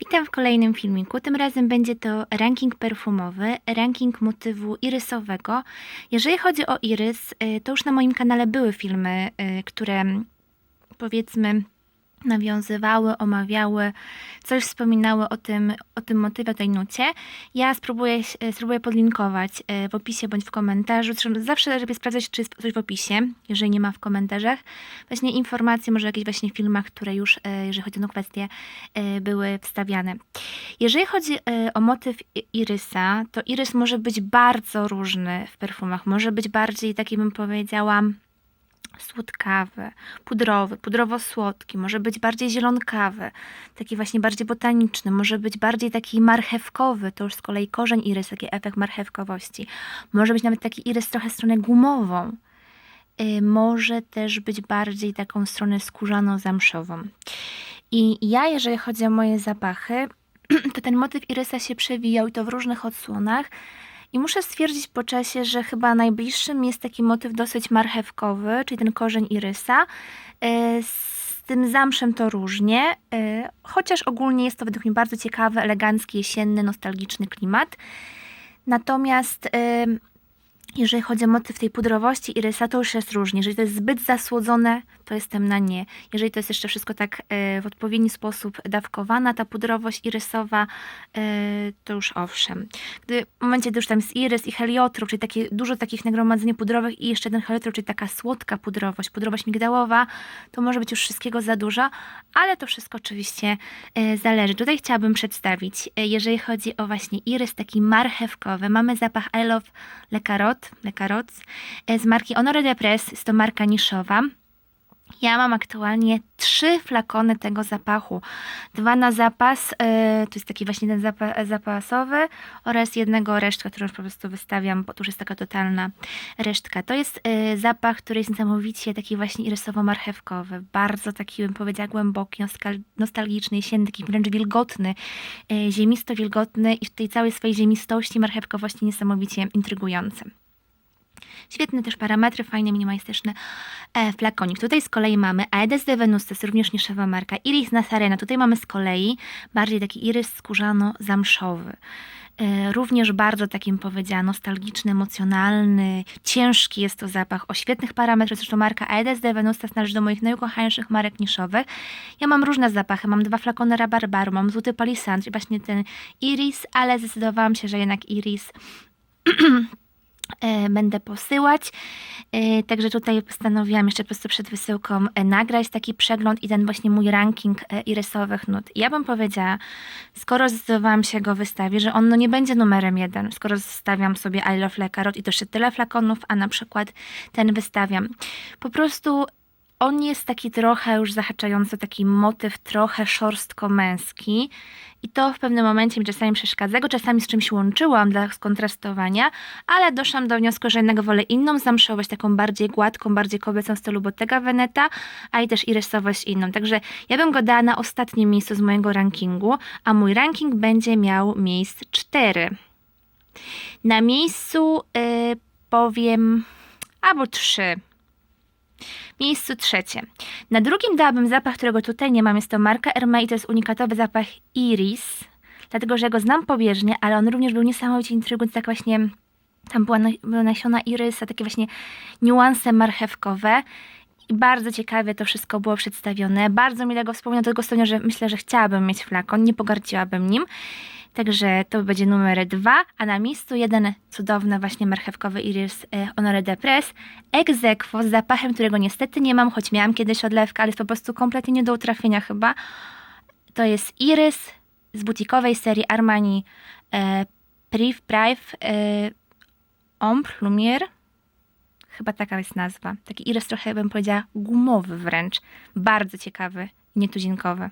Witam w kolejnym filmiku. Tym razem będzie to ranking perfumowy, ranking motywu irysowego. Jeżeli chodzi o irys, y, to już na moim kanale były filmy, y, które powiedzmy nawiązywały, omawiały, coś wspominały o tym, o tym motywie, o tej nucie. Ja spróbuję, y, spróbuję podlinkować y, w opisie bądź w komentarzu. Zawsze lepiej sprawdzać, czy jest coś w opisie, jeżeli nie ma w komentarzach. Właśnie informacje, może jakieś właśnie filmach, które już, y, jeżeli chodzi o tę kwestię, były wstawiane. Jeżeli chodzi o motyw irysa, to irys może być bardzo różny w perfumach. Może być bardziej taki, bym powiedziała, słodkawy, pudrowy, pudrowo-słodki, może być bardziej zielonkawy, taki właśnie bardziej botaniczny, może być bardziej taki marchewkowy, to już z kolei korzeń irys, taki efekt marchewkowości. Może być nawet taki irys trochę stronę gumową. Y, Może też być bardziej taką stronę skórzano-zamszową. I ja, jeżeli chodzi o moje zapachy, to ten motyw irysa się przewijał i to w różnych odsłonach. I muszę stwierdzić po czasie, że chyba najbliższym jest taki motyw dosyć marchewkowy, czyli ten korzeń irysa. E, Z tym zamszem to różnie, e, chociaż ogólnie jest to według mnie bardzo ciekawy, elegancki, jesienny, nostalgiczny klimat. Natomiast jeżeli chodzi o motyw tej pudrowości irysa, to już jest różnie. Jeżeli to jest zbyt zasłodzone, to jestem na nie. Jeżeli to jest jeszcze wszystko tak e, w odpowiedni sposób dawkowana, ta pudrowość irysowa, e, to już owszem. Gdy w momencie, gdy już tam jest irys i heliotrop, czyli takie, dużo takich nagromadzeń pudrowych i jeszcze ten heliotrop, czyli taka słodka pudrowość, pudrowość migdałowa, to może być już wszystkiego za dużo, ale to wszystko oczywiście e, zależy. Tutaj chciałabym przedstawić, jeżeli chodzi o właśnie irys taki marchewkowy, mamy zapach I Love Le Carottes, e, z marki Honore de Presse, jest to marka niszowa. Ja mam aktualnie trzy flakony tego zapachu. Dwa na zapas, e, to jest taki właśnie ten zapa zapasowy oraz jednego resztka, którą już po prostu wystawiam, bo to już jest taka totalna resztka. To jest e, zapach, który jest niesamowicie taki właśnie irysowo-marchewkowy. Bardzo taki, bym powiedziała, głęboki, nostal- nostalgiczny, jesienny, wręcz wilgotny, ziemisto-wilgotny i w tej całej swojej ziemistości, marchewkowości niesamowicie intrygujący. Świetne też parametry, fajne, minimalistyczne e, flakonik. Tutaj z kolei mamy Aedes de Venus, to jest również niszowa marka. Iris Nazarena, tutaj mamy z kolei bardziej taki irys skórzano-zamszowy. E, Również bardzo takim powiedziała nostalgiczny, emocjonalny, ciężki jest to zapach o świetnych parametrach. Zresztą marka Aedes de Venus należy do moich najukochańszych marek niszowych. Ja mam różne zapachy, mam dwa flakony rabarbaru, mam złoty palisandr i właśnie ten iris, ale zdecydowałam się, że jednak iris będę posyłać. E, Także tutaj postanowiłam jeszcze po prostu przed wysyłką e, nagrać taki przegląd i ten właśnie mój ranking e, irysowych nut. Ja bym powiedziała, skoro zdecydowałam się go wystawić, że on no nie będzie numerem jeden, skoro zostawiam sobie I Love Le Carrot i to jeszcze tyle flakonów, a na przykład ten wystawiam. Po prostu on jest taki trochę już zahaczający, taki motyw trochę szorstko-męski i to w pewnym momencie mi czasami przeszkadza. Go czasami z czymś łączyłam dla skontrastowania, ale doszłam do wniosku, że jednak wolę inną zamszowość, taką bardziej gładką, bardziej kobiecą w stylu Bottega Veneta, a i też irysowość inną. Także ja bym go dała na ostatnim miejscu z mojego rankingu, a mój ranking będzie miał miejsc 4. Na miejscu y, powiem albo 3. Miejscu trzecie. Na drugim dałabym zapach, którego tutaj nie mam. Jest to marka Hermès i to jest unikatowy zapach Iris. Dlatego, że go znam pobieżnie, ale on również był niesamowicie intrygujący. Tak właśnie tam była, nasiona irysa, takie właśnie niuanse marchewkowe. I bardzo ciekawie to wszystko było przedstawione. Bardzo mile go wspomniał do tego stopnia, że myślę, że chciałabym mieć flakon, nie pogardziłabym nim. Także to będzie numer dwa, a na miejscu jeden cudowny właśnie marchewkowy iris e, Honore de Presse. Ex aequo z zapachem, którego niestety nie mam, choć miałam kiedyś odlewkę, ale jest po prostu kompletnie nie do utrafienia chyba. To jest iris z butikowej serii Armani e, Priv Prive e, Ombre Lumière. Chyba taka jest nazwa. Taki iris trochę bym powiedziała gumowy wręcz. Bardzo ciekawy, nietuzinkowy.